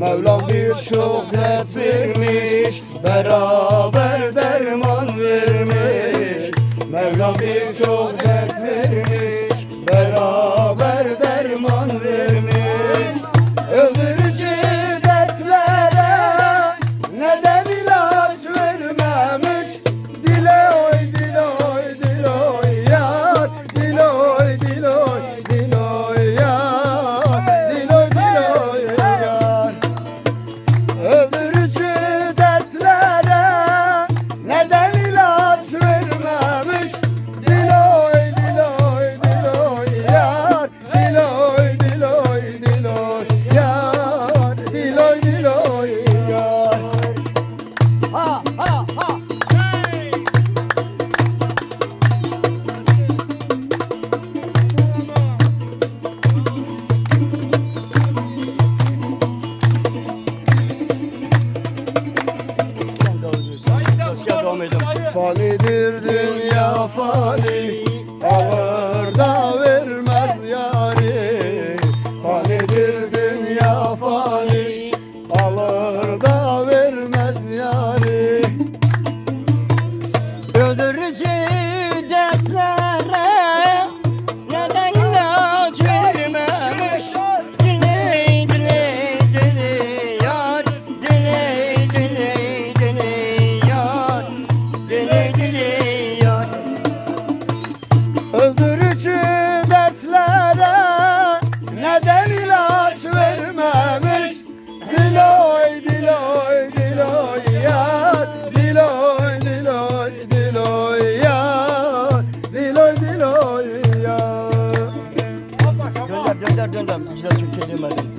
Mevlam birçok dert vermiş Beraber derman vermiş. Mevlam birçok söyledim. Fanidir dünya fani Alır da vermez yari Fanidir dünya fani Alır da vermez yari Öldüreceğim Gidemem, ilaç çökemedim.